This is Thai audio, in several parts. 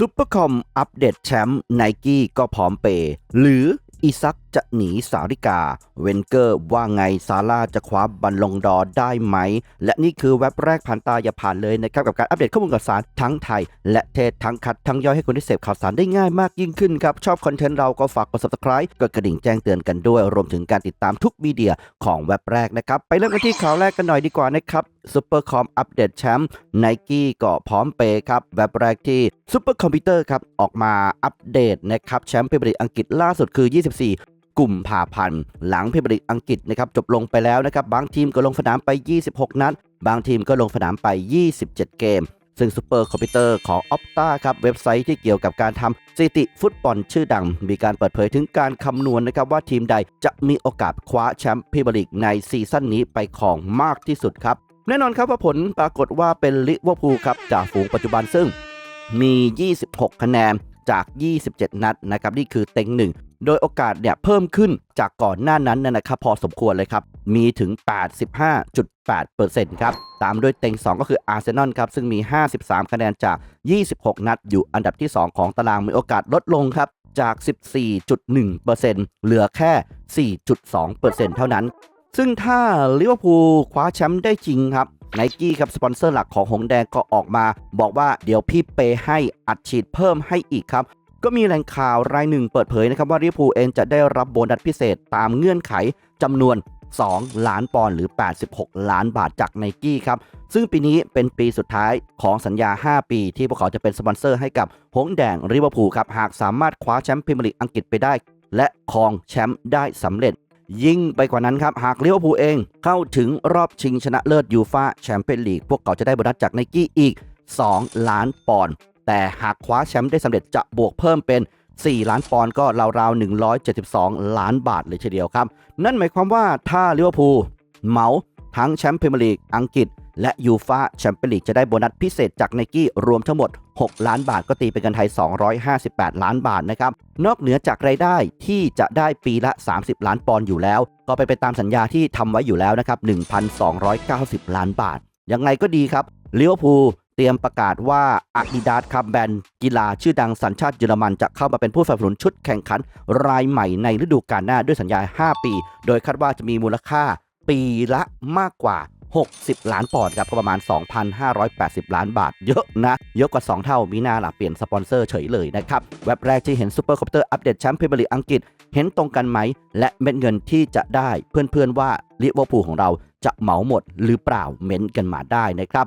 ซุปเปอร์คอมอัปเดตแชมป์ไนกี้ก็พร้อมเปย์หรืออีซักจะหนีสาริกา เวนเกอร์ว่าไงซาร่าจะคว้าบัลลงดอร์ได้ไหม และนี่คือเว็บแรกผ่านตาอย่าผ่านเลยนะครับ กับการอัปเดตข้อมูลข่าวสารทั้งไทย และเทศทั้งคัดทั้งย่อยให้คุณได้เสพข่าวสารได้ง่ายมากยิ่งขึ้นครับ ชอบคอนเทนต์เราก็ฝากกด subscribe กดกระดิ่งแจ้งเตือนกันด้วย รวมถึงการติดตามทุกมีเดียของเว็บแรกนะครับไปเริ่มกันที่ข่าวแรกกันหน่อยดีกว่านะครับซูเปอร์คอมอัปเดตแชมป์ไนกี้ก็พร้อมเปย์ครับเว็บแรกที่ซูเปอร์คอมพิวเตอร์ครับ ออกมาอัปเดตนะครับแชมป์พรีเมียร์ลีกอังกฤษล่าสุดคือ 24 กลุ่มผ่าพันธ์หลังพรีเมียร์ลีกอังกฤษนะครับจบลงไปแล้วนะครับบางทีมก็ลงสนามไป 26 นัดบางทีมก็ลงสนามไป 27 เกม ซึ่งซูเปอร์คอมพิวเตอร์ของ Opta ครับเว็บไซต์ที่เกี่ยวกับการทำสถิติฟุตบอลชื่อดัง มีการเปิดเผยถึงการคำนวณนะครับว่าทีมใดจะมีโอกาสคว้าแชมป์พรีเมียร์ลีกในซีซั่นนี้ไปของมากที่สุดครับแน่นอนครับว่าผลปรากฏว่าเป็นลิเวอร์พูลครับจากฝูงปัจจุบันซึ่งมี 26 คะแนน จาก 27 นัดนะครับนี่คือเต็งหนึ่งโดยโอกาสเนี่ยเพิ่มขึ้นจากก่อนหน้านั้นนะนะครับพอสมควรเลยครับ มีถึง 85.8%ครับ ตามด้วยเต็ง 2 ก็คืออาร์เซนอลครับ ซึ่งมี 53 คะแนนจาก 26 นัด อยู่อันดับที่ 2 ของตารางมีโอกาสลดลงครับ จาก 14.1%เหลือแค่ 4.2%เท่านั้น ซึ่งถ้าลิเวอร์พูลคว้าแชมป์ได้จริงครับ ไนกี้ครับสปอนเซอร์หลักของหงแดงก็ออกมา บอกว่าเดี๋ยวพี่เปย์ให้อัดฉีดเพิ่มให้อีกครับก็มีแหล่งข่าวรายหนึ่งเปิดเผยนะครับว่าลิเวอร์พูลเองจะได้รับโบนัสพิเศษตามเงื่อนไขจำนวน 2 ล้านปอนด์หรือ 86 ล้านบาทจากไนกี้ครับ ซึ่งปีนี้เป็นปีสุดท้ายของสัญญา 5 ปีที่พวกเขาจะเป็นสปอนเซอร์ให้กับหงแดงลิเวอร์พูลครับ หากสามารถคว้าแชมป์พรีเมียร์ลีกอังกฤษไปได้ และครองแชมป์ได้สำเร็จ ยิ่งไปกว่านั้นครับ หากเลี้ยวพูเองเข้าถึงรอบชิงชนะเลิศยูฟาแชมเปี้ยนลีกพวกเขาจะได้โบนัสจากไนกี้อีก 2 ล้านปอนด์แต่หากคว้าแชมป์ได้สำเร็จจะบวกเพิ่มเป็น 4 ล้านปอนด์ก็ราวๆ 172 ล้านบาทเลยทีเดียวครับ นั่นหมายความว่าถ้าลิเวอร์พูลเหมาทั้งแชมป์พรีเมียร์ลีกอังกฤษ และยูฟาแชมเปี้ยนลีกจะได้โบนัสพิเศษจากไนกี้รวมทั้งหมด 6 ล้านบาทก็ตีเป็นเงินไทย 258 ล้านบาทนะครับ นอกเหนือจากรายได้ที่จะได้ปีละ 30 ล้านปอนด์อยู่แล้ว ก็ไปไปตามสัญญาที่ทำไว้อยู่แล้วนะครับ 1,290 ล้านบาท ยังไงก็ดีครับลิเวอร์พูลเตรียมประกาศว่า Adidas ครับแบรนด์กีฬาชื่อดังสัญชาติเยอรมันจะเข้ามาเป็นผู้สนับสนุนชุดแข่งขันรายใหม่ในฤดูกาลหน้าด้วยสัญญา 5 ปี โดยคาดว่าจะมีมูลค่าปีละมากกว่า 60 ล้านปอนด์ครับก็ประมาณ 2,580 ล้านบาท เยอะนะ เยอะกว่า 2 เท่ามีนาล่ะเปลี่ยนสปอนเซอร์เฉยเลยนะครับ เว็บแรกที่เห็นซูเปอร์คอมพิวเตอร์อัปเดตแชมป์พรีเมียร์ลีกอังกฤษ เห็นตรงกันไหม และเม็ดเงินที่จะได้เพื่อนๆว่าลิเวอร์พูลของเราจะเหมาหมดหรือเปล่าเม้นกันมาได้นะครับ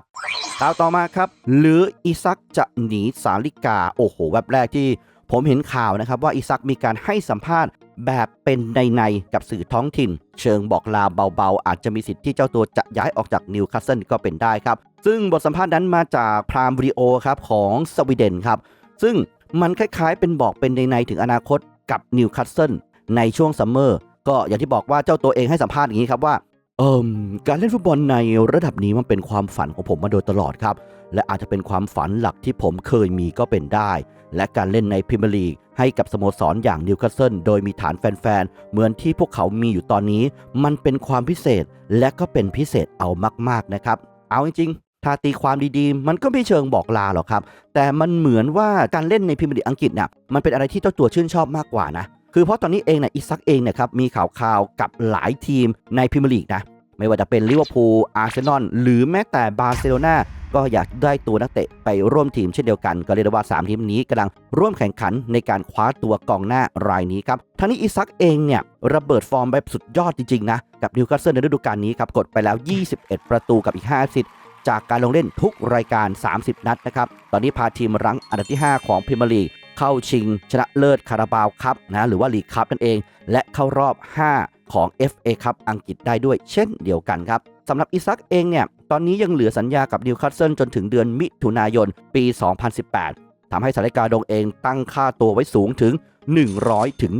ข่าวต่อมาครับ หรืออีซักจะหนีสาลิกา โอ้โหเว็บแรกที่ผมเห็นข่าวนะครับว่าอีซักมีการให้สัมภาษณ์ แบบเป็นในในๆกับสื่อท้องถิ่น เชิงบอกลาเบาๆ อาจจะมีสิทธิ์ที่เจ้าตัวจะย้ายออกจากนิวคาสเซิลก็เป็นได้ครับ ซึ่งบทสัมภาษณ์นั้นมาจากพรามวิโอครับของสวีเดนครับ ซึ่งมันคล้ายๆ เป็นบอกเป็นในในๆถึงอนาคตกับนิวคาสเซิลในช่วงซัมเมอร์ก็อย่างที่บอกว่าเจ้าตัวเองให้สัมภาษณ์อย่างนี้ครับว่าเอิมการเล่นฟุตบอลในระดับนี้มันเป็นความฝันของผมมาโดยตลอดครับ และอาจจะเป็นความฝันหลักที่ผมเคยมีก็เป็นได้ และการเล่นในพรีเมียร์ลีกให้กับสโมสรอย่างนิวคาสเซิลโดยมีฐานแฟนๆ เหมือนที่พวกเขามีอยู่ตอนนี้ มันเป็นความพิเศษและก็เป็นพิเศษเอามากๆนะครับ เอาจริงๆ ถ้าตีความดีๆ มันก็ไม่เชิงบอกลาหรอกครับ แต่มันเหมือนว่าการเล่นในพรีเมียร์ลีกอังกฤษเนี่ยมันเป็นอะไรที่เจ้าตัวชื่นชอบมากกว่านะคือเพราะตอนนี้เองเนี่ยอิซักเองเนี่ยครับมีข่าวข่าวๆกับหลายทีมในพรีเมียร์ลีกนะไม่ว่าจะเป็นลิเวอร์พูลอาร์เซนอลหรือแม้แต่บาร์เซโลนา ก็อยากได้ตัวนักเตะไปร่วมทีมเช่นเดียวกัน ก็เรียกได้ว่า 3 ทีมนี้กำลังร่วมแข่งขันในการคว้าตัวกองหน้ารายนี้ครับทั้งนี้อิซักเองเนี่ยระเบิดฟอร์มแบบสุดยอดจริงๆนะกับนิวคาสเซิลในฤดูกาลนี้ครับกดไปแล้ว 21 ประตูกับอีก5สิทธิ์จากการลงเล่นทุกรายการ 30 นัดนะครับตอนนี้พาทีมรั้งอันดับที่ 5 ของพรีเมียร์ลีกเข้าชิง ชนะเลิศคาราบาวคัพนะหรือว่าลีกคัพนั่นเอง และเข้ารอบ 5 ของ FA คัพอังกฤษได้ด้วยเช่นเดียวกันครับสำหรับอิซักเองเนี่ย ตอนนี้ยังเหลือสัญญากับนิวคาสเซิลจนถึงเดือนมิถุนายนปี 2018 ทำให้สาริกาดงเองตั้งค่าตัวไว้สูงถึง 100 ถึง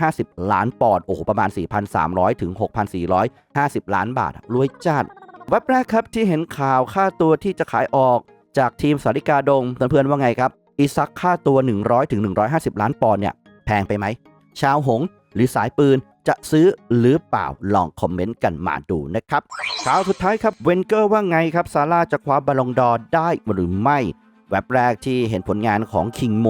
150 ล้านปอนด์ โอ้โห ประมาณ 4,300 ถึง 6,450 ล้านบาทรวยจัดเว็บแรกครับที่เห็นข่าวค่าตัวที่จะขายออกจากทีมสาริกาดงเพื่อนๆว่าไงครับอิซักค่าตัว 100 ถึง 150 ล้านปอนด์เนี่ย แพงไปไหม ชาวหงหรือสายปืน จะซื้อหรือเปล่าลองคอมเมนต์กันมาดูนะครับข่าวสุดท้ายครับเวนเกอร์ว่าไงครับซาร่าจะคว้าบอลลงดอร์ได้หรือไม่ แว็บแรกที่เห็นผลงานของคิงโม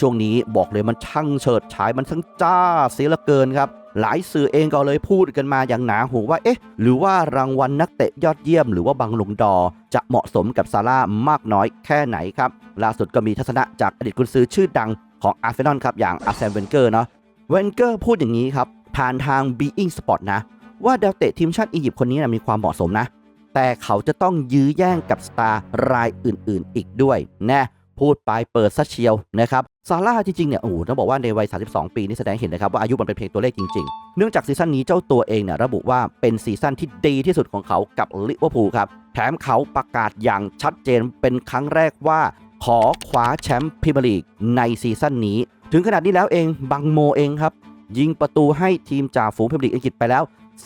ช่วงนี้บอกเลยมันช่างเฉิดฉายมันทั้งจ้าเสียเหลือเกินครับ หลายสื่อเองก็เลยพูดกันมาอย่างหนาหูว่าเอ๊ะ หรือว่ารางวัลนักเตะยอดเยี่ยม หรือว่าบังลงดอ จะเหมาะสมกับซาร่ามากน้อยแค่ไหนครับ ล่าสุดก็มีทัศนะจากอดีตกุนซือชื่อดังของอาร์เซนอลครับอย่างอาร์เซนเวนเกอร์เนาะเวนเกอร์พูดอย่างนี้ครับ ผ่านทาง Being Sport นะ ว่าดาวเตะทีมชาติอียิปต์คนนี้นะมีความเหมาะสมนะ แต่เขาจะต้องยื้อแย่งกับสตาร์รายอื่นๆ อีกด้วยแนะพูดไปเปิดซะเชียวนะครับซาร่าจริงๆเนี่ยโอ้โหต้องบอกว่าในวัย 32 ปีนี่แสดงเห็นนะครับว่าอายุมันเป็นเพียงตัวเลขจริงๆ เนื่องจากซีซั่นนี้เจ้าตัวเองเนี่ยระบุว่าเป็นซีซั่นที่ดีที่สุดของเขากับลิเวอร์พูลครับ แถมเขาประกาศอย่างชัดเจนเป็นครั้งแรกว่า ขอคว้าแชมป์พรีเมียร์ลีกในซีซั่นนี้ ถึงขนาดนี้แล้วเองบังโมเองครับ ยิงประตูให้ทีมจ่าฝูงพรีเมียร์ลีกอังกฤษไปแล้ว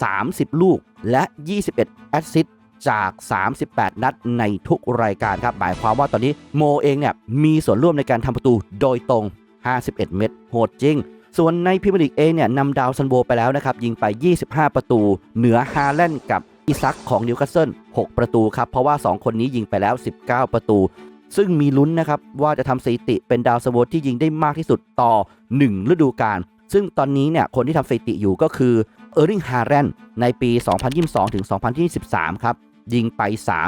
30 ลูกและ 21 แอสซิสต์จาก 38 นัดในทุกรายการครับ หมายความว่าตอนนี้โมเองเนี่ยมีส่วนร่วมในการทำประตูโดยตรง 51 เม็ดโหดจริง ส่วนในพรีเมียร์ลีกเองเนี่ยนำดาวซันโบไปแล้วนะครับ ยิงไป 25 ประตู เหนือฮาแลนด์กับอิซักของนิวคาสเซิล 6 ประตูครับ เพราะว่า 2 คนนี้ยิงไปแล้ว 19 ประตู ซึ่งมีลุ้นนะครับว่าจะทำสถิติเป็นดาวซันโบที่ยิงได้มากที่สุดต่อ 1 ฤดูกาล ซึ่งตอนนี้เนี่ยคนที่ทำสถิติอยู่ก็คือเออร์ลิงฮาแรนในปี 2022 ถึง 2023 ครับ ยิงไป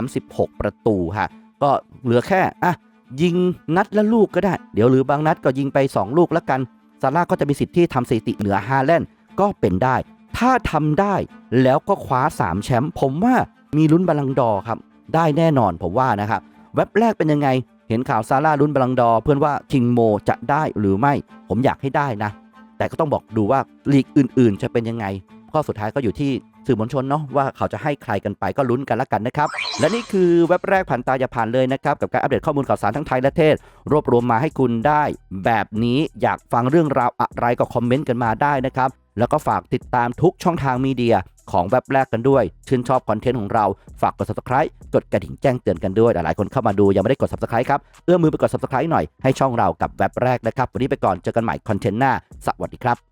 36 ประตูฮะก็เหลือแค่อะยิงนัดละลูกก็ได้ เดี๋ยวหรือบางนัดก็ยิงไป 2 ลูกแล้วกันซาร่าก็จะมีสิทธิ์ที่ทำสถิติเหนือฮาแลนด์ก็เป็นได้ ถ้าทำได้แล้วก็คว้า 3 แชมป์ผมว่ามีลุ้นบอลลังดอร์ครับ ได้แน่นอนผมว่านะครับเว็บแรกเป็นยังไง เห็นข่าวซาร่าลุ้นบอลลังดอร์เพื่อนว่าคิงโมจะได้หรือไม่ ผมอยากให้ได้นะ แต่ก็ต้องบอกดูว่าลีกอื่น ๆ จะเป็นยังไง ข้อสุดท้ายก็อยู่ที่สื่อมวลชนเนาะว่าเขาจะให้ใครกันไปก็ลุ้นกันละกันนะครับ และนี่คือเว็บแรกผ่านตาอย่าผ่านเลยนะครับ กับการอัปเดตข้อมูลข่าวสารทั้งไทยและเทศ รวบรวมมาให้คุณได้ แบบนี้อยากฟังเรื่องราวอะไรก็คอมเมนต์กันมาได้นะครับ แล้วก็ฝากติดตามทุกช่องทางมีเดีย ของเว็บแรกกันด้วย ชื่นชอบคอนเทนต์ของเราฝากกด subscribe กดกระดิ่งแจ้งเตือนกันด้วย หลายๆคนเข้ามาดูยังไม่ได้กด subscribe ครับ เอื้อมมือไปกด subscribe หน่อยให้ช่องเรากับเว็บแรกนะครับ วันนี้ไปก่อนเจอกันใหม่คอนเทนต์หน้า สวัสดีครับ